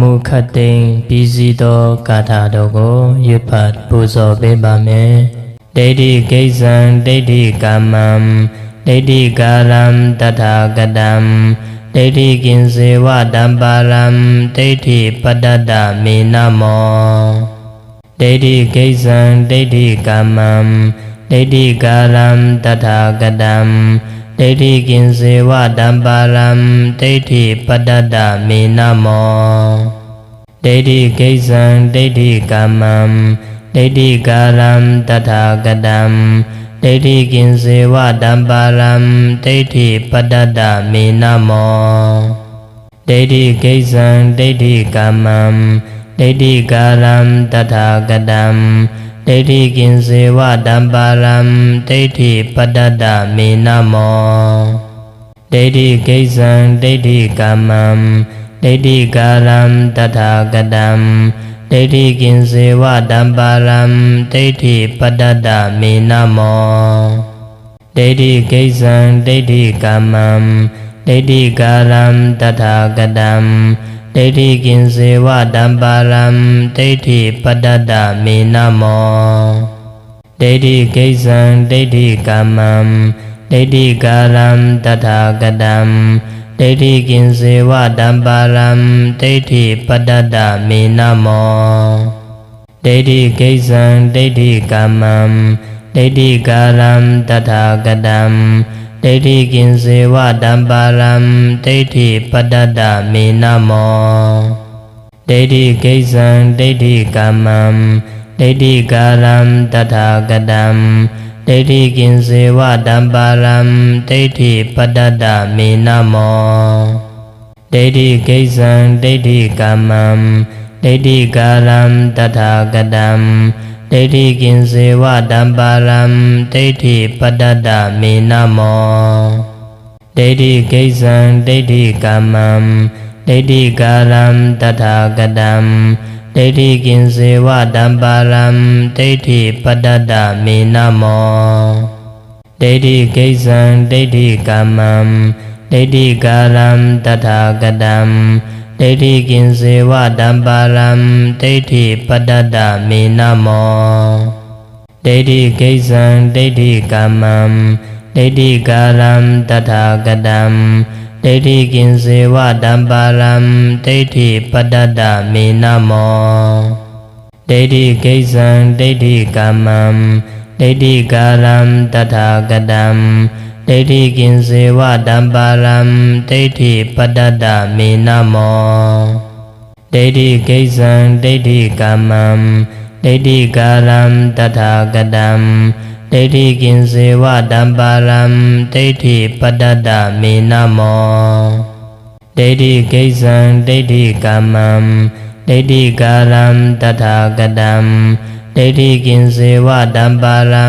မှုခတ်သိမ်းပြီးစီးသောဂါထာတော်ကိုရွတ်ဖတ်ပူဇော်ပေးပါမယ်ဒိဋ္ဌိကိစ္ဆံဒိဋ္ဌိကာမံဒိဋ္ဌိကာရံတထာဂတံဒိဋ္ဌိကင်စေဝတံပါရံဒိဋ္ဌိပတ္တတမေနမောဒိဋ္ဌိကိစ္ဆံဒိဋ္ဌိကာမံဒိဋ္ဌိကာရံတထာဂတံ ဒိဋ္ဌိကင်စေဝတံပါရံဒိဋ္ဌိပတ္တတမေနမောဒိဋ္ဌိကိစ္ဆံဒိဋ္ဌိကာမံဒိဋ္ဌိကာရံတထာဂတံဒိဋ္ဌိကင်စေဝတံပါရံဒိဋ္ဌိပတ္တတမေနမောဒိဋ္ဌိကိစ္ဆံဒိဋ္ဌိကာမံဒိဋ္ဌိကာရံတထာဂတံ ဒိဋ္ဌိကင်စေဝတံပါရံဒိဋ္ဌိပတ္တတမေနမောဒိဋ္ဌိကိစ္ဆံဒိဋ္ဌိကာမံဒိဋ္ဌိကာရံတထာဂတံဒိဋ္ဌိကင်စေဝတံပါရံဒိဋ္ဌိပတ္တတမေနမောဒိဋ္ဌိကိစ္ဆံဒိဋ္ဌိကာမံဒိဋ္ဌိကာရံတထာဂတံ ဒိဋ္ဌိကင်စေဝတံပါရံဒိဋ္ဌိပတ္တတမေနမောဒိဋ္ဌိကိစ္ဆံဒိဋ္ဌိကာမံဒိဋ္ဌိကာရံတထာဂတံဒိဋ္ဌိကင်စေဝတံပါရံဒိဋ္ဌိပတ္တတမေနမောဒိဋ္ဌိကိစ္ဆံဒိဋ္ဌိကာမံဒိဋ္ဌိကာရံတထာဂတံ ဒိဋ္ဌိကင်စေဝတံပါရံဒိဋ္ဌိပတ္တတမေနမောဒိဋ္ဌိကိစ္ဆံဒိဋ္ဌိကာမံဒိဋ္ဌိကာရံတထာဂတံဒိဋ္ဌိကင်စေဝတံပါရံဒိဋ္ဌိပတ္တတမေနမောဒိဋ္ဌိကိစ္ဆံဒိဋ္ဌိကာမံဒိဋ္ဌိကာရံတထာဂတံ ဒိဋ္ဌိကင်စေဝတံပါရံဒိဋ္ဌိပတ္တတမေနမောဒိဋ္ဌိကိစ္ဆံဒိဋ္ဌိကာမံဒိဋ္ဌိကာရံတထာဂတံဒိဋ္ဌိကင်စေဝတံပါရံဒိဋ္ဌိပတ္တတမေနမောဒိဋ္ဌိကိစ္ဆံဒိဋ္ဌိကာမံဒိဋ္ဌိကာရံတထာဂတံ ဒိဋ္ဌိကင်စေဝတံပါရံဒိဋ္ဌိပတ္တတမေနမောဒိဋ္ဌိကိစ္ဆံဒိဋ္ဌိကာမံဒိဋ္ဌိကာရံတထာဂတံဒိဋ္ဌိကင်စေဝတံပါရံဒိဋ္ဌိပတ္တတမေနမောဒိဋ္ဌိကိစ္ဆံဒိဋ္ဌိကာမံဒိဋ္ဌိကာရံတထာဂတံ ဒိဋ္ဌိကင်စေဝတံပါရံဒိဋ္ဌိပတ္တတမေနမောဒိဋ္ဌိကိစ္ဆံဒိဋ္ဌိကာမံဒိဋ္ဌိကာရံတထာဂတံဒိဋ္ဌိကင်စေဝတံပါရံဒိဋ္ဌိပတ္တတမေနမောဒိဋ္ဌိကိစ္ဆံဒိဋ္ဌိကာမံဒိဋ္ဌိကာရံတထာဂတံ ဒိဋ္ဌိကင်စေဝတံပါရံ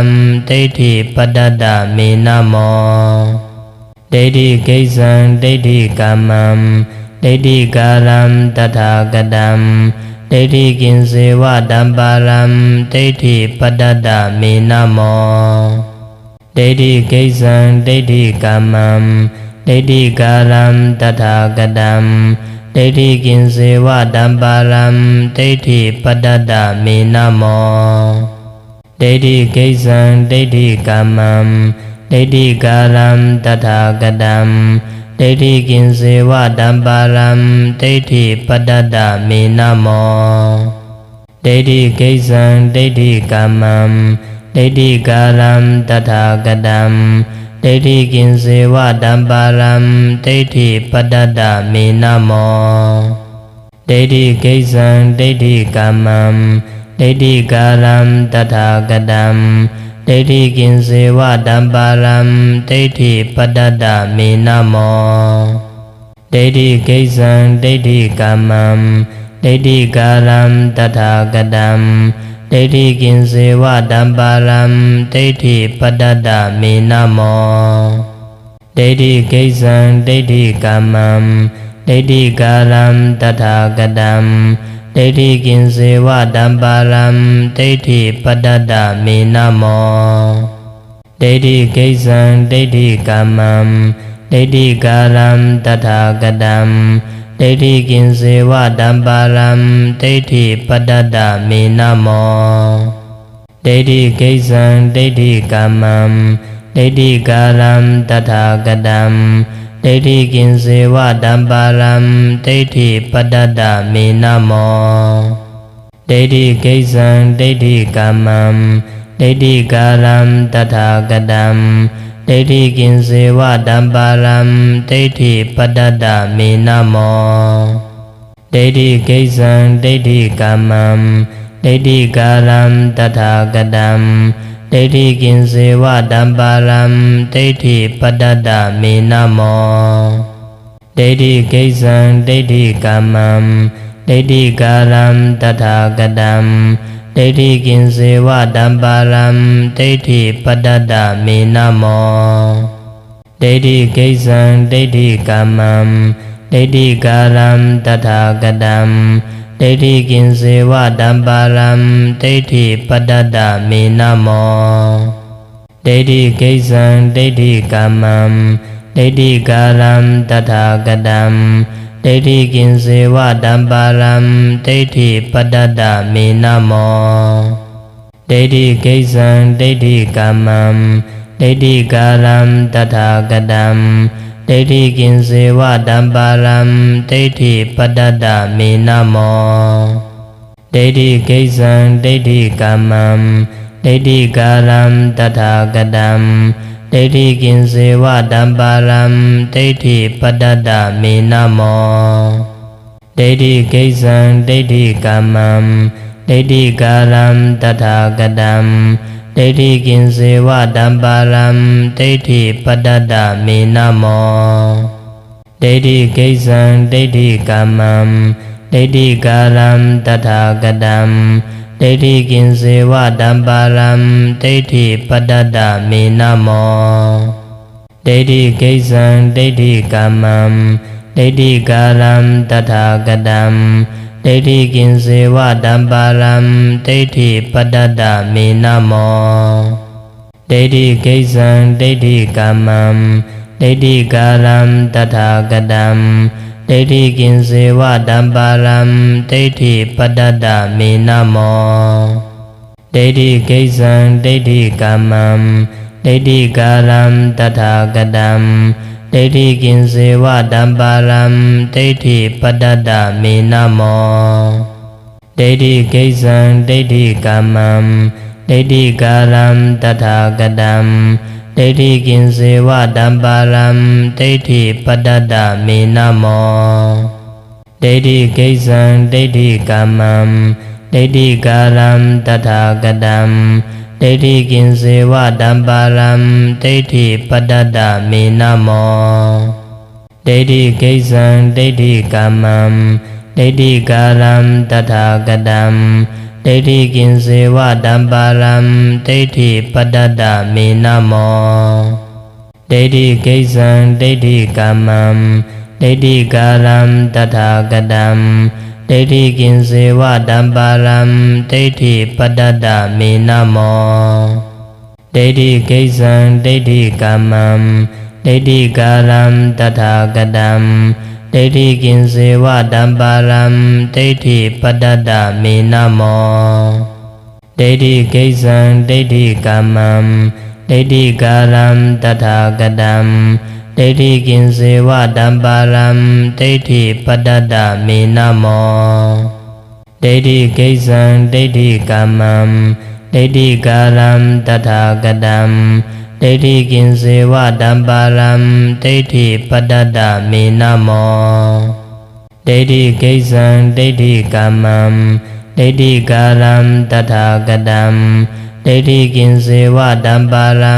ဒိဋ္ဌိပတ္တတမေနမောဒိဋ္ဌိကိစ္ဆံဒိဋ္ဌိကာမံဒိဋ္ဌိကာရံတထာဂတံဒိဋ္ဌိကင်စေဝတံပါရံဒိဋ္ဌိပတ္တတမေနမောဒိဋ္ဌိကိစ္ဆံဒိဋ္ဌိကာမံဒိဋ္ဌိကာရံတထာဂတံ ဒိဋ္ဌိကင်စေဝတံပါရံဒိဋ္ဌိပတ္တတမေနမောဒိဋ္ဌိကိစ္ဆံဒိဋ္ဌိကာမံဒိဋ္ဌိကာရံတထာဂတံဒိဋ္ဌိကင်စေဝတံပါရံဒိဋ္ဌိပတ္တတမေနမောဒိဋ္ဌိကိစ္ဆံဒိဋ္ဌိကာမံဒိဋ္ဌိကာရံတထာဂတံ ဒိဋ္ဌိကင်စေဝတံပါရံဒိဋ္ဌိပတ္တတမေနမောဒိဋ္ဌိကိစ္ဆံဒိဋ္ဌိကာမံဒိဋ္ဌိကာရံတထာဂတံဒိဋ္ဌိကင်စေဝတံပါရံဒိဋ္ဌိပတ္တတမေနမောဒိဋ္ဌိကိစ္ဆံဒိဋ္ဌိကာမံဒိဋ္ဌိကာရံတထာဂတံ ဒိဋ္ဌိကင်စေဝတံပါရံဒိဋ္ဌိပတ္တတမေနမောဒိဋ္ဌိကိစ္ဆံဒိဋ္ဌိကာမံဒိဋ္ဌိကာရံတထာဂတံဒိဋ္ဌိကင်စေဝတံပါရံဒိဋ္ဌိပတ္တတမေနမောဒိဋ္ဌိကိစ္ဆံဒိဋ္ဌိကာမံဒိဋ္ဌိကာရံတထာဂတံ ဒဒိဋ္ဌိကင်စေဝတံပါရံဒိဋ္ဌိပတ္တတမေနမောဒိဋ္ဌိကိစ္ဆံဒိဋ္ဌိကမ္မံဒိဋ္ဌိကာရံတထာဂတံဒိဋ္ဌိကင်စေဝတံပါရံဒိဋ္ဌိပတ္တတမေနမောဒိဋ္ဌိကိစ္ဆံဒိဋ္ဌိကမ္မံဒိဋ္ဌိကာရံတထာဂတံ ဒိဋ္ဌိကင်စေဝတံပါရံဒိဋ္ဌိပတ္တတမေနမောဒိဋ္ဌိကိစ္ဆံဒိဋ္ဌိကမ္မံဒိဋ္ဌိကာရံတထာဂတံဒိဋ္ဌိကင်စေဝတံပါရံဒိဋ္ဌိပတ္တတမေနမောဒိဋ္ဌိကိစ္ဆံဒိဋ္ဌိကမ္မံဒိဋ္ဌိကာရံတထာဂတံ ဒိဋ္ဌိကင်စေဝတံပါရံဒိဋ္ဌိပတ္တတမေနမောဒိဋ္ဌိကိစ္ဆံဒိဋ္ဌိကမ္မံဒိဋ္ဌိကာရံတထာဂတံဒိဋ္ဌိကင်စေဝတံပါရံဒိဋ္ဌိပတ္တတမေနမောဒိဋ္ဌိကိစ္ဆံဒိဋ္ဌိကမ္မံဒိဋ္ဌိကာရံတထာဂတံ ဒိဋ္ဌိကင်စေဝတံပါရံဒိဋ္ဌိပတ္တတမေနမောဒိဋ္ဌိကိစ္ဆံဒိဋ္ဌိကမ္မံဒိဋ္ဌိကာရံတထာဂတံဒိဋ္ဌိကင်စေဝတံပါရံဒိဋ္ဌိပတ္တတမေနမောဒိဋ္ဌိကိစ္ဆံဒိဋ္ဌိကမ္မံဒိဋ္ဌိကာရံတထာဂတံ ဒိဋ္ဌိကင်စေဝတံပါရံဒိဋ္ဌိပတ္တတမေနမောဒိဋ္ဌိကိစ္ဆံဒိဋ္ဌိကမ္မံဒိဋ္ဌိကာရံတထာဂတံဒိဋ္ဌိကင်စေဝတံပါရံဒိဋ္ဌိပတ္တတမေနမောဒိဋ္ဌိကိစ္ဆံဒိဋ္ဌိကမ္မံဒိဋ္ဌိကာရံတထာဂတံ ဒိဋ္ဌိကင်စေဝတံပါရံဒိဋ္ဌိပတ္တတမေနမောဒိဋ္ဌိကိစ္ဆံဒိဋ္ဌိကမ္မံဒိဋ္ဌိကာရံတထာဂတံဒိဋ္ဌိကင်စေဝတံပါရံဒိဋ္ဌိပတ္တတမေနမောဒိဋ္ဌိကိစ္ဆံဒိဋ္ဌိကမ္မံဒိဋ္ဌိကာရံတထာဂတံ ဒိဋ္ဌိကင်စေဝတံပါရံဒိဋ္ဌိပတ္တတမေနမောဒိဋ္ဌိကိစ္ဆံဒိဋ္ဌိကမ္မံဒိဋ္ဌိကာရံတထာဂတံဒိဋ္ဌိကင်စေဝတံပါရံဒိဋ္ဌိပတ္တတမေနမောဒိဋ္ဌိကိစ္ဆံဒိဋ္ဌိကမ္မံဒိဋ္ဌိကာရံတထာဂတံ ဒိဋ္ဌိကင်စေဝတံပါရံဒိဋ္ဌိပတ္တတမေနမောဒိဋ္ဌိကိစ္ဆံဒိဋ္ဌိကမ္မံဒိဋ္ဌိကာရံတထာဂတံဒိဋ္ဌိကင်စေဝတံပါရံဒိဋ္ဌိပတ္တတမေနမောဒိဋ္ဌိကိစ္ဆံဒိဋ္ဌိကမ္မံဒိဋ္ဌိကာရံတထာဂတံ ဒိဋ္ဌိကင်စေဝတံပါရံဒိဋ္ဌိပတ္တတမေနမောဒိဋ္ဌိကိစ္ဆံဒိဋ္ဌိကမ္မံဒိဋ္ဌိကာရံတထာဂတံဒိဋ္ဌိကင်စေဝတံပါရံဒိဋ္ဌိပတ္တတမေနမောဒိဋ္ဌိကိစ္ဆံဒိဋ္ဌိကမ္မံဒိဋ္ဌိကာရံတထာဂတံ ဒိဋ္ဌိကင်စေဝတံပါရံဒိဋ္ဌိပတ္တတမေနမောဒိဋ္ဌိကိစ္ဆံဒိဋ္ဌိကမ္မံဒိဋ္ဌိကာရံတထာဂတံဒိဋ္ဌိကင်စေဝတံပါရံဒိဋ္ဌိပတ္တတမေနမောဒိဋ္ဌိကိစ္ဆံဒိဋ္ဌိကမ္မံဒိဋ္ဌိကာရံတထာဂတံ ဒိဋ္ဌိကင်စေဝတံပါရံဒိဋ္ဌိပတ္တတမေနမောဒိဋ္ဌိကိစ္ဆံဒိဋ္ဌိကမ္မံဒိဋ္ဌိကာရံတထာဂတံဒိဋ္ဌိကင်စေဝတံပါရံ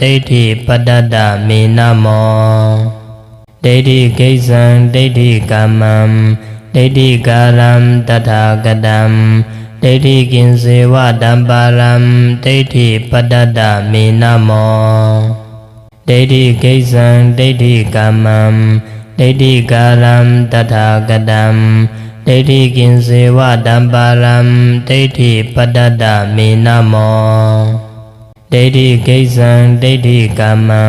ဒိဋ္ဌိပတ္တတမေနမောဒိဋ္ဌိကိစ္ဆံဒိဋ္ဌိကမ္မံဒိဋ္ဌိကာရံတထာဂတံ ဒိဋ္ဌိကင်စေဝတံပါရံဒိဋ္ဌိပတ္တတမေနမောဒိဋ္ဌိကိစ္ဆံဒိဋ္ဌိကမ္မံဒိဋ္ဌိကာရံတထာဂတံဒိဋ္ဌိကင်စေဝတံပါရံဒိဋ္ဌိပတ္တတမေနမောဒိဋ္ဌိကိစ္ဆံဒိဋ္ဌိကမ္မံ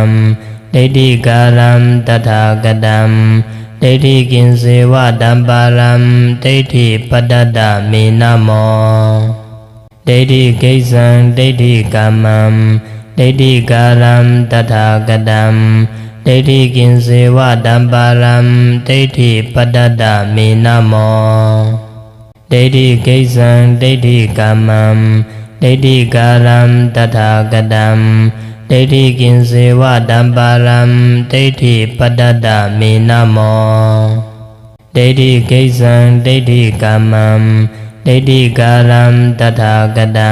ဒိဋ္ဌိကာရံတထာဂတံ ဒဒိဋ္ဌိကင်စေဝတံပါရံဒိဋ္ဌိပတ္တတမေနမောဒိဋ္ဌိကိစ္ဆံဒိဋ္ဌိကမ္မံဒိဋ္ဌိကာရံတထာဂတံဒိဋ္ဌိကင်စေဝတံပါရံဒိဋ္ဌိပတ္တတမေနမောဒိဋ္ဌိကိစ္ဆံဒိဋ္ဌိကမ္မံဒိဋ္ဌိကာရံတထာဂတံ ဒိဋ္ဌိကင်စေဝတံပါရံဒိဋ္ဌိပတ္တတမေနမောဒိဋ္ဌိကိစ္ဆံဒိဋ္ဌိကမ္မံဒိဋ္ဌိကာရံတထာဂတံ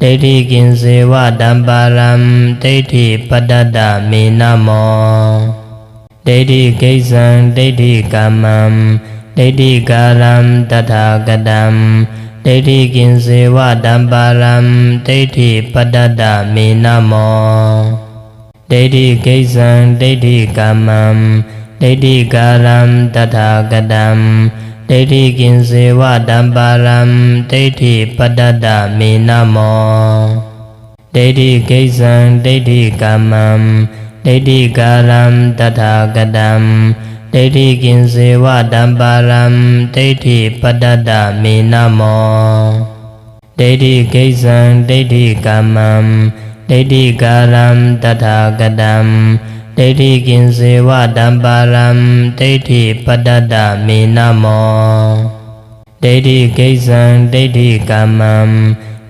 ဒိဋ္ဌိကင်စေဝတံပါရံဒိဋ္ဌိပတ္တတမေနမောဒိဋ္ဌိကိစ္ဆံဒိဋ္ဌိကမ္မံဒိဋ္ဌိကာရံတထာဂတံ ဒိဋ္ဌိကင်စေဝတံပါရံဒိဋ္ဌိပတ္တတမေနမောဒိဋ္ဌိကိစ္ဆံဒိဋ္ဌိကမ္မံဒိဋ္ဌိကာရံတထာဂတံဒိဋ္ဌိကင်စေဝတံပါရံဒိဋ္ဌိပတ္တတမေနမောဒိဋ္ဌိကိစ္ဆံဒိဋ္ဌိကမ္မံဒိဋ္ဌိကာရံတထာဂတံ ဒိဋ္ဌိကင်စေဝတံပါရံဒိဋ္ဌိပတ္တတမေနမောဒိဋ္ဌိကိစ္ဆံဒိဋ္ဌိကမ္မံဒိဋ္ဌိကာရံတထာဂတံဒိဋ္ဌိကင်စေဝတံပါရံဒိဋ္ဌိပတ္တတမေနမောဒိဋ္ဌိကိစ္ဆံဒိဋ္ဌိကမ္မံ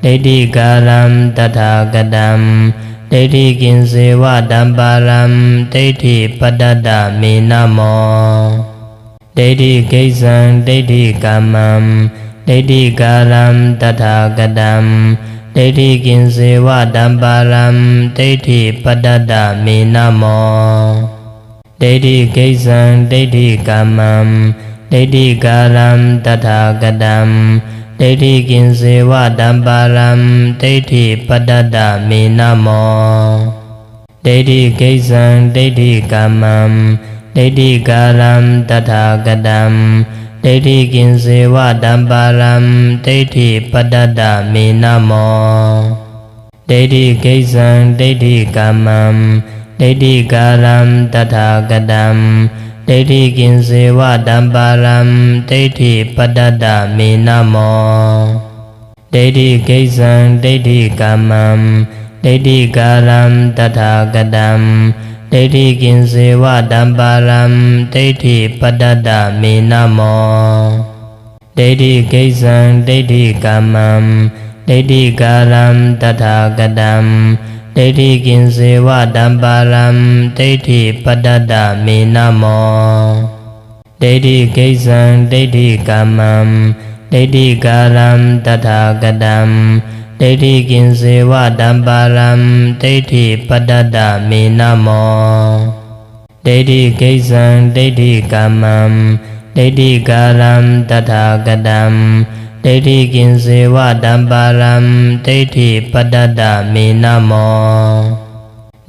ဒိဋ္ဌိကာရံတထာဂတံ ဒိဋ္ဌိကင်စေဝတံပါရံဒိဋ္ဌိပတ္တတမေနမောဒိဋ္ဌိကိစ္ဆံဒိဋ္ဌိကမ္မံဒိဋ္ဌိကာရံတထာဂတံဒိဋ္ဌိကင်စေဝတံပါရံဒိဋ္ဌိပတ္တတမေနမောဒိဋ္ဌိကိစ္ဆံဒိဋ္ဌိကမ္မံဒိဋ္ဌိကာရံတထာဂတံ ဒိဋ္ဌိကင်စေဝတံပါရံဒိဋ္ဌိပတ္တတမေနမောဒိဋ္ဌိကိစ္ဆံဒိဋ္ဌိကမ္မံဒိဋ္ဌိကာရံတထာဂတံဒိဋ္ဌိကင်စေဝတံပါရံဒိဋ္ဌိပတ္တတမေနမောဒိဋ္ဌိကိစ္ဆံဒိဋ္ဌိကမ္မံဒိဋ္ဌိကာရံတထာဂတံ ဒိဋ္ဌိကင်စေဝတံပါရံဒိဋ္ဌိပတ္တတမေနမောဒိဋ္ဌိကိစ္ဆံဒိဋ္ဌိကမ္မံဒိဋ္ဌိကာရံတထာဂတံဒိဋ္ဌိကင်စေဝတံပါရံဒိဋ္ဌိပတ္တတမေနမောဒိဋ္ဌိကိစ္ဆံဒိဋ္ဌိကမ္မံဒိဋ္ဌိကာရံတထာဂတံ ဒိဋ္ဌိကင်စေဝတံပါရံဒိဋ္ဌိပတ္တတမေနမောဒိဋ္ဌိကိစ္ဆံဒိဋ္ဌိကမ္မံဒိဋ္ဌိကာရံတထာဂတံဒိဋ္ဌိကင်စေဝတံပါရံဒိဋ္ဌိပတ္တတမေနမောဒိဋ္ဌိကိစ္ဆံဒိဋ္ဌိကမ္မံဒိဋ္ဌိကာရံတထာဂတံ ဒိဋ္ဌိကင်စေဝတံပါရံဒိဋ္ဌိပတ္တတမေနမော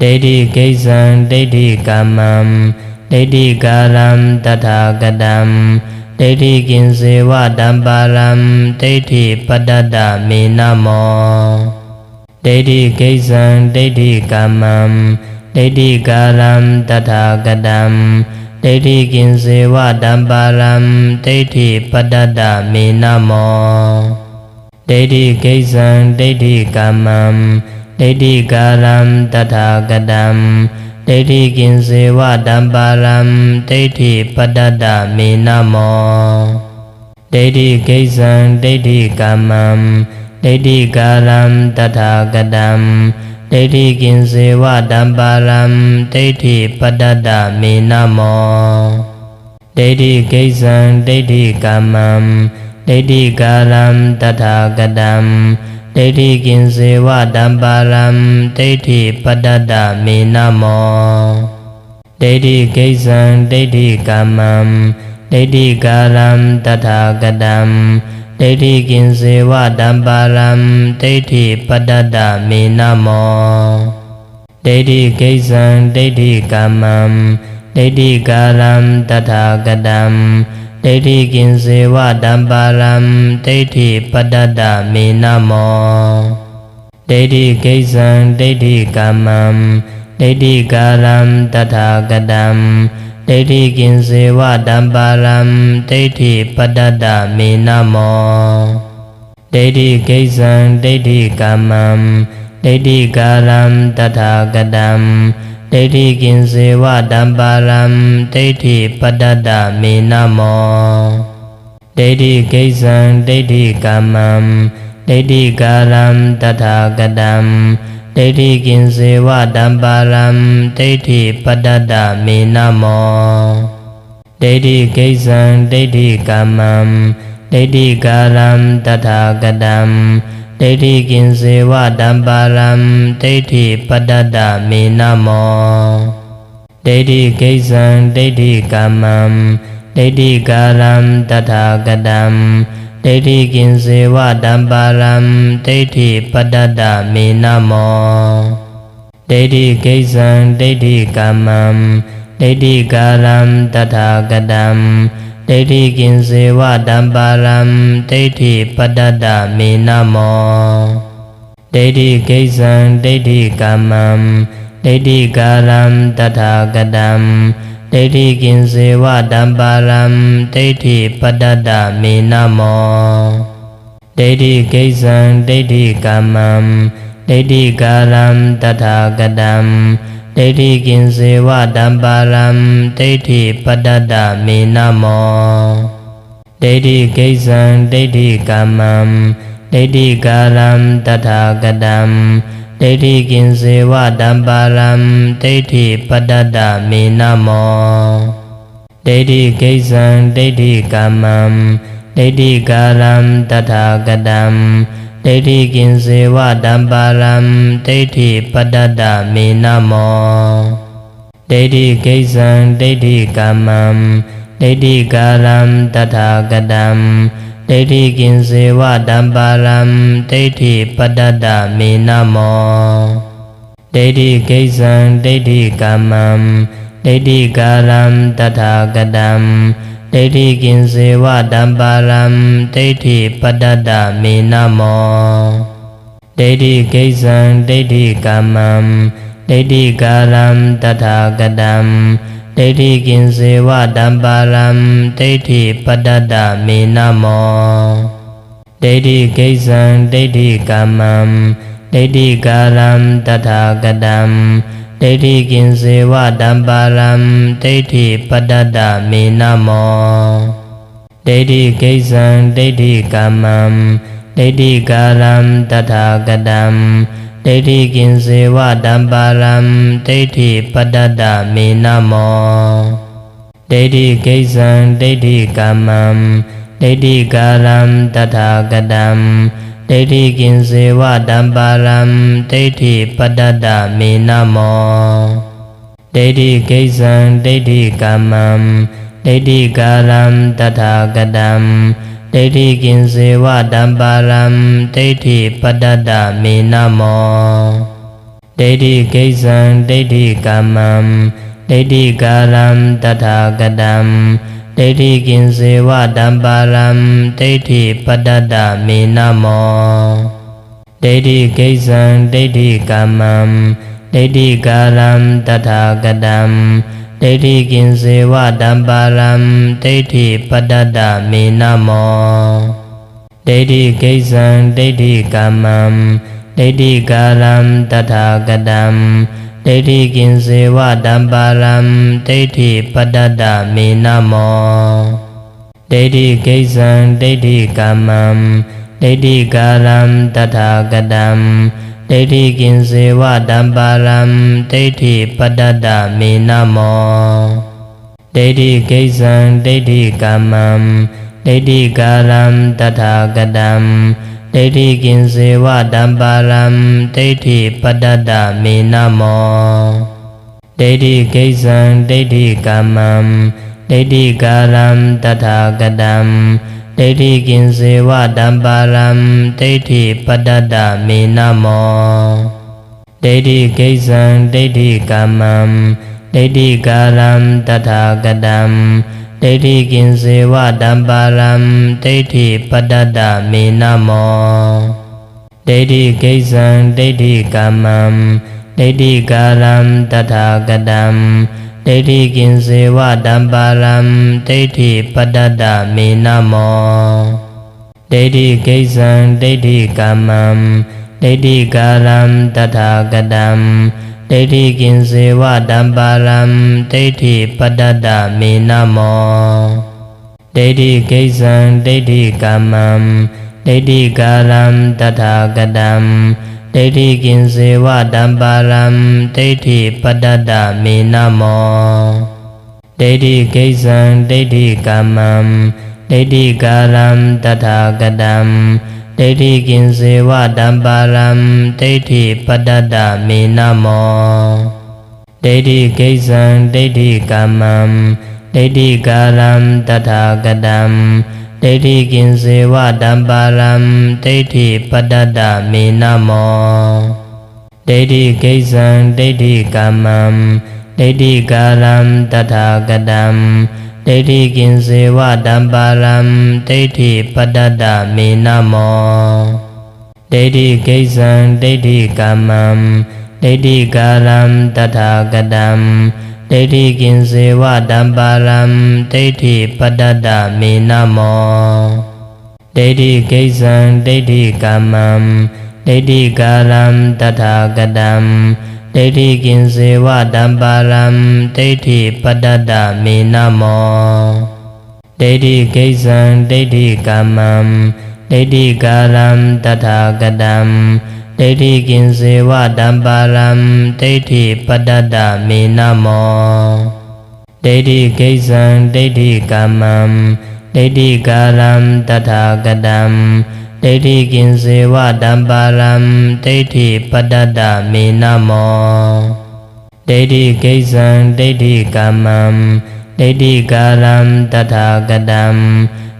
ဒိဋ္ဌိကိစ္ဆံဒိဋ္ဌိကမ္မံဒိဋ္ဌိကာရံတထာဂတံဒိဋ္ဌိကင်စေဝတံပါရံဒိဋ္ဌိပတ္တတမေနမောဒိဋ္ဌိကိစ္ဆံဒိဋ္ဌိကမ္မံဒိဋ္ဌိကာရံတထာဂတံ ဒိဋ္ဌိကင်စေဝတံပါရံဒိဋ္ဌိပတ္တတမေနမောဒိဋ္ဌိကိစ္ဆံဒိဋ္ဌိကမ္မံဒိဋ္ဌိကာရံတထာဂတံဒိဋ္ဌိကင်စေဝတံပါရံဒိဋ္ဌိပတ္တတမေနမောဒိဋ္ဌိကိစ္ဆံဒိဋ္ဌိကမ္မံဒိဋ္ဌိကာရံတထာဂတံ ဒိဋ္ဌိကင်စေဝတံပါရံဒိဋ္ဌိပတ္တတမေနမောဒိဋ္ဌိကိစ္ဆံဒိဋ္ဌိကမ္မံဒိဋ္ဌိကာရံတထာဂတံဒိဋ္ဌိကင်စေဝတံပါရံဒိဋ္ဌိပတ္တတမေနမောဒိဋ္ဌိကိစ္ဆံဒိဋ္ဌိကမ္မံဒိဋ္ဌိကာရံတထာဂတံ ဒိဋ္ဌိကင်စေဝတံပါရံဒိဋ္ဌိပတ္တတမေနမောဒိဋ္ဌိကိစ္ဆံဒိဋ္ဌိကမ္မံဒိဋ္ဌိကာရံတထာဂတံဒိဋ္ဌိကင်စေဝတံပါရံဒိဋ္ဌိပတ္တတမေနမောဒိဋ္ဌိကိစ္ဆံဒိဋ္ဌိကမ္မံဒိဋ္ဌိကာရံတထာဂတံ ဒဒိဋ္ဌိကင်စေဝတံပါရံဒိဋ္ဌိပတ္တတမေနမောဒိဋ္ဌိကိစ္ဆံဒိဋ္ဌိကမ္မံဒိဋ္ဌိကာရံတထာဂတံဒိဋ္ဌိကင်စေဝတံပါရံဒိဋ္ဌိပတ္တတမေနမောဒိဋ္ဌိကိစ္ဆံဒိဋ္ဌိကမ္မံဒိဋ္ဌိကာရံတထာဂတံ ဒိဋ္ဌိကင်စေဝတံပါရံဒိဋ္ဌိပတ္တတမေနမောဒိဋ္ဌိကိစ္ဆံဒိဋ္ဌိကမ္မံဒိဋ္ဌိကာရံတထာဂတံဒိဋ္ဌိကင်စေဝတံပါရံဒိဋ္ဌိပတ္တတမေနမောဒိဋ္ဌိကိစ္ဆံဒိဋ္ဌိကမ္မံဒိဋ္ဌိကာရံတထာဂတံ ဒိဋ္ဌိကင်စေဝတံပါရံဒိဋ္ဌိပတ္တတမေနမောဒိဋ္ဌိကိစ္ဆံဒိဋ္ဌိကမ္မံဒိဋ္ဌိကာရံတထာဂတံဒိဋ္ဌိကင်စေဝတံပါရံဒိဋ္ဌိပတ္တတမေနမောဒိဋ္ဌိကိစ္ဆံဒိဋ္ဌိကမ္မံဒိဋ္ဌိကာရံတထာဂတံ ဒိဋ္ဌိကင်စေဝတံပါရံဒိဋ္ဌိပတ္တတမေနမောဒိဋ္ဌိကိစ္ဆံဒိဋ္ဌိကမ္မံဒိဋ္ဌိကာရံတထာဂတံဒိဋ္ဌိကင်စေဝတံပါရံဒိဋ္ဌိပတ္တတမေနမောဒိဋ္ဌိကိစ္ဆံဒိဋ္ဌိကမ္မံဒိဋ္ဌိကာရံတထာဂတံ ဒိဋ္ဌိကင်စေဝတံပါရံဒိဋ္ဌိပတ္တတမေနမောဒိဋ္ဌိကိစ္ဆံဒိဋ္ဌိကမ္မံဒိဋ္ဌိကာရံတထာဂတံဒိဋ္ဌိကင်စေဝတံပါရံဒိဋ္ဌိပတ္တတမေနမောဒိဋ္ဌိကိစ္ဆံဒိဋ္ဌိကမ္မံဒိဋ္ဌိကာရံတထာဂတံ ဒိဋ္ဌိကင်စေဝတံပါရံဒိဋ္ဌိပတ္တတမေနမောဒိဋ္ဌိကိစ္ဆံဒိဋ္ဌိကမ္မံဒိဋ္ဌိကာရံတထာဂတံဒိဋ္ဌိကင်စေဝတံပါရံဒိဋ္ဌိပတ္တတမေနမောဒိဋ္ဌိကိစ္ဆံဒိဋ္ဌိကမ္မံဒိဋ္ဌိကာရံတထာဂတံ ဒိဋ္ဌိကင်စေဝတံပါရံဒိဋ္ဌိပတ္တတမေနမောဒိဋ္ဌိကိစ္ဆံဒိဋ္ဌိကမ္မံဒိဋ္ဌိကာရံတထာဂတံဒိဋ္ဌိကင်စေဝတံပါရံဒိဋ္ဌိပတ္တတမေနမောဒိဋ္ဌိကိစ္ဆံဒိဋ္ဌိကမ္မံဒိဋ္ဌိကာရံတထာဂတံ ဒိဋ္ဌိကင်စေဝတံပါရံဒိဋ္ဌိပတ္တတမေနမောဒိဋ္ဌိကိစ္ဆံဒိဋ္ဌိကမ္မံဒိဋ္ဌိကာရံတထာဂတံဒိဋ္ဌိကင်စေဝတံပါရံဒိဋ္ဌိပတ္တတမေနမောဒိဋ္ဌိကိစ္ဆံဒိဋ္ဌိကမ္မံဒိဋ္ဌိကာရံတထာဂတံ ဒိဋ္ဌိကင်စေဝတံပါရံဒိဋ္ဌိပတ္တတမေနမောဒိဋ္ဌိကိစ္ဆံဒိဋ္ဌိကမ္မံဒိဋ္ဌိကာရံတထာဂတံဒိဋ္ဌိကင်စေဝတံပါရံဒိဋ္ဌိပတ္တတမေနမောဒိဋ္ဌိကိစ္ဆံဒိဋ္ဌိကမ္မံဒိဋ္ဌိကာရံတထာဂတံ ဒိဋ္ဌိကင်စေဝတံပါရံဒိဋ္ဌိပတ္တတမေနမောဒိဋ္ဌိကိစ္ဆံဒိဋ္ဌိကမ္မံဒိဋ္ဌိကာရံတထာဂတံဒိဋ္ဌိကင်စေဝတံပါရံဒိဋ္ဌိပတ္တတမေနမောဒိဋ္ဌိကိစ္ဆံဒိဋ္ဌိကမ္မံဒိဋ္ဌိကာရံတထာဂတံ ဒိဋ္ဌိကင်စေဝတံပါရံဒိဋ္ဌိပတ္တတမေနမောဒိဋ္ဌိကိစ္ဆံဒိဋ္ဌိကမ္မံဒိဋ္ဌိကာရံတထာဂတံဒိဋ္ဌိကင်စေဝတံပါရံဒိဋ္ဌိပတ္တတမေနမောဒိဋ္ဌိကိစ္ဆံဒိဋ္ဌိကမ္မံဒိဋ္ဌိကာရံတထာဂတံ ဒိဋ္ဌိကင်စေဝတံပါရံဒိဋ္ဌိပတ္တတမေနမောဒိဋ္ဌိကိစ္ဆံဒိဋ္ဌိကမ္မံဒိဋ္ဌိကာရံတထာဂတံဒိဋ္ဌိကင်စေဝတံပါရံဒိဋ္ဌိပတ္တတမေနမောဒိဋ္ဌိကိစ္ဆံဒိဋ္ဌိကမ္မံဒိဋ္ဌိကာရံတထာဂတံ ဒဒိဋ္ဌိကင်စေဝတံပါရံဒိဋ္ဌိပတ္တတမေနမောဒိဋ္ဌိကိစ္ဆံဒိဋ္ဌိကမ္မံဒိဋ္ဌိကာရံတထာဂတံဒိဋ္ဌိကင်စေဝတံပါရံဒိဋ္ဌိပတ္တတမေနမောဒိဋ္ဌိကိစ္ဆံဒိဋ္ဌိကမ္မံဒိဋ္ဌိကာရံတထာဂတံ ဒိဋ္ဌိကင်စေဝတံပါရံဒိဋ္ဌိပတ္တတမေနမောဒိဋ္ဌိကိစ္ဆံဒိဋ္ဌိကမ္မံဒိဋ္ဌိကာရံတထာဂတံဒိဋ္ဌိကင်စေဝတံပါရံဒိဋ္ဌိပတ္တတမေနမောဒိဋ္ဌိကိစ္ဆံဒိဋ္ဌိကမ္မံဒိဋ္ဌိကာရံတထာဂတံ ဒိဋ္ဌိကင်စေဝတံပါရံဒိဋ္ဌိပတ္တတမေနမောဒိဋ္ဌိကိစ္ဆံဒိဋ္ဌိကမ္မံဒိဋ္ဌိကာရံတထာဂတံဒိဋ္ဌိကင်စေဝတံပါရံဒိဋ္ဌိပတ္တတမေနမောဒိဋ္ဌိကိစ္ဆံဒိဋ္ဌိကမ္မံဒိဋ္ဌိကာရံတထာဂတံ ဒိဋ္ဌိကင်စေဝတံပါရံဒိဋ္ဌိပတ္တတမေနမောဒိဋ္ဌိကိစ္ဆံဒိဋ္ဌိကမ္မံဒိဋ္ဌိကာရံတထာဂတံဒိဋ္ဌိကင်စေဝတံပါရံဒိဋ္ဌိပတ္တတမေနမောဒိဋ္ဌိကိစ္ဆံဒိဋ္ဌိကမ္မံဒိဋ္ဌိကာရံတထာဂတံ ဒိဋ္ဌိကင်စေဝတံပါရံဒိဋ္ဌိပတ္တတမေနမောဒိဋ္ဌိကိစ္ဆံဒိဋ္ဌိကမ္မံဒိဋ္ဌိကာရံတထာဂတံဒိဋ္ဌိကင်စေဝတံပါရံဒိဋ္ဌိပတ္တတမေနမောဒိဋ္ဌိကိစ္ဆံဒိဋ္ဌိကမ္မံဒိဋ္ဌိကာရံတထာဂတံ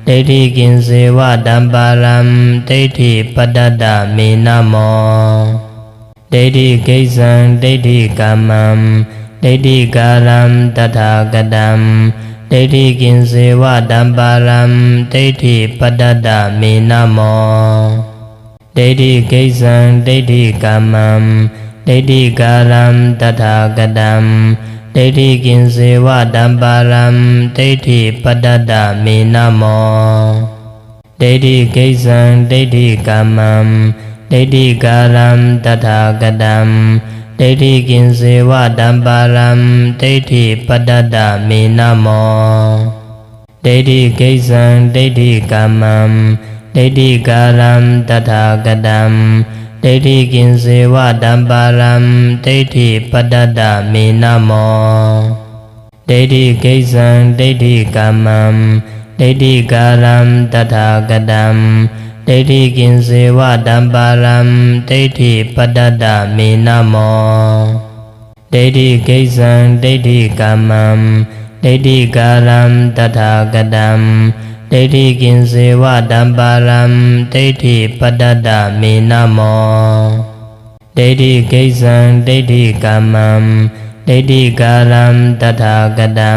ဒိဋ္ဌိကင်စေဝတံပါရံဒိဋ္ဌိပတ္တတမေနမောဒိဋ္ဌိကိစ္ဆံဒိဋ္ဌိကမ္မံဒိဋ္ဌိကာရံတထာဂတံဒိဋ္ဌိကင်စေဝတံပါရံဒိဋ္ဌိပတ္တတမေနမောဒိဋ္ဌိကိစ္ဆံဒိဋ္ဌိကမ္မံဒိဋ္ဌိကာရံတထာဂတံ ဒိဋ္ဌိကင်စေဝတံပါရံဒိဋ္ဌိပတ္တတမေနမောဒိဋ္ဌိကိစ္ဆံဒိဋ္ဌိကမ္မံဒိဋ္ဌိကာရံတထာဂတံဒိဋ္ဌိကင်စေဝတံပါရံဒိဋ္ဌိပတ္တတမေနမောဒိဋ္ဌိကိစ္ဆံဒိဋ္ဌိကမ္မံဒိဋ္ဌိကာရံတထာဂတံ ဒိဋ္ဌိကင်စေဝတံပါရံဒိဋ္ဌိပတ္တတမေနမောဒိဋ္ဌိကိစ္ဆံဒိဋ္ဌိကမ္မံဒိဋ္ဌိကာရံတထာဂတံဒိဋ္ဌိကင်စေဝတံပါရံဒိဋ္ဌိပတ္တတမေနမောဒိဋ္ဌိကိစ္ဆံဒိဋ္ဌိကမ္မံဒိဋ္ဌိကာရံတထာဂတံ ဒိဋ္ဌိကင်စေဝတံပါရံဒိဋ္ဌိပတ္တတမေနမောဒိဋ္ဌိကိစ္ဆံဒိဋ္ဌိကမ္မံဒိဋ္ဌိကာရံတထာဂတံ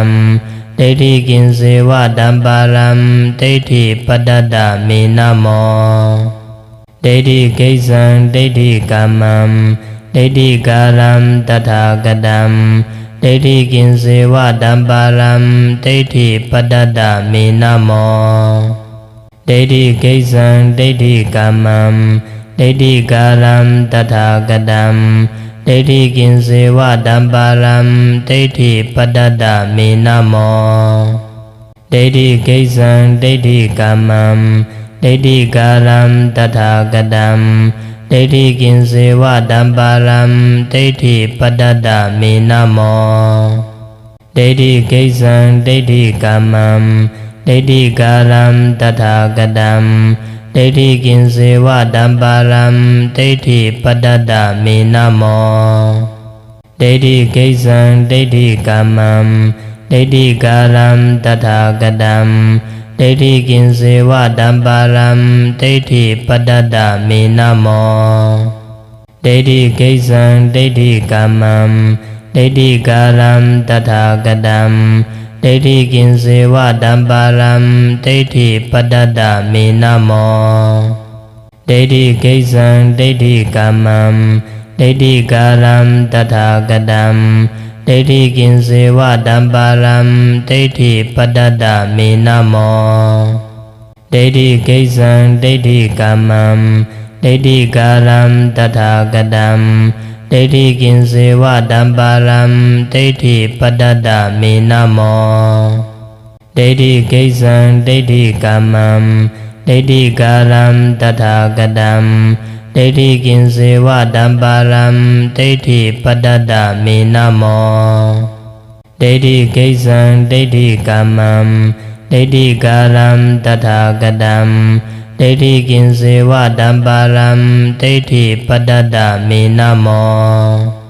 ဒိဋ္ဌိကင်စေဝတံပါရံဒိဋ္ဌိပတ္တတမေနမောဒိဋ္ဌိကိစ္ဆံဒိဋ္ဌိကမ္မံဒိဋ္ဌိကာရံတထာဂတံ ဒိဋ္ဌိကင်စေဝတံပါရံဒိဋ္ဌိပတ္တတမေနမောဒိဋ္ဌိကိစ္ဆံဒိဋ္ဌိကမ္မံဒိဋ္ဌိကာရံတထာဂတံဒိဋ္ဌိကင်စေဝတံပါရံဒိဋ္ဌိပတ္တတမေနမောဒိဋ္ဌိကိစ္ဆံဒိဋ္ဌိကမ္မံဒိဋ္ဌိကာရံတထာဂတံ ဒိဋ္ဌိကင်စေဝတံပါရံဒိဋ္ဌိပတ္တတမေနမောဒိဋ္ဌိကိစ္ဆံဒိဋ္ဌိကမ္မံဒိဋ္ဌိကာရံတထာဂတံဒိဋ္ဌိကင်စေဝတံပါရံဒိဋ္ဌိပတ္တတမေနမောဒိဋ္ဌိကိစ္ဆံဒိဋ္ဌိကမ္မံဒိဋ္ဌိကာရံတထာဂတံ ဒိဋ္ဌိကင်စေဝတံပါရံဒိဋ္ဌိပတ္တတမေနမောဒိဋ္ဌိကိစ္ဆံဒိဋ္ဌိကမ္မံဒိဋ္ဌိကာရံတထာဂတံဒိဋ္ဌိကင်စေဝတံပါရံဒိဋ္ဌိပတ္တတမေနမောဒိဋ္ဌိကိစ္ဆံဒိဋ္ဌိကမ္မံဒိဋ္ဌိကာရံတထာဂတံ ဒဒိဋ္ဌိကင်စေဝတံပါရံဒိဋ္ဌိပတ္တတမေနမောဒိဋ္ဌိကိစ္ဆံဒိဋ္ဌိကမ္မံဒိဋ္ဌိကာရံတထာဂတံဒိဋ္ဌိကင်စေဝတံပါရံဒိဋ္ဌိပတ္တတမေနမောဒိဋ္ဌိကိစ္ဆံဒိဋ္ဌိကမ္မံဒိဋ္ဌိကာရံတထာဂတံ ဒိဋ္ဌိကင်စေဝတံပါရံဒိဋ္ဌိပတ္တတမေနမောဒိဋ္ဌိကိစ္ဆံဒိဋ္ဌိကမ္မံဒိဋ္ဌိကာရံတထာဂတံဒိဋ္ဌိကင်စေဝတံပါရံဒိဋ္ဌိပတ္တတမေနမော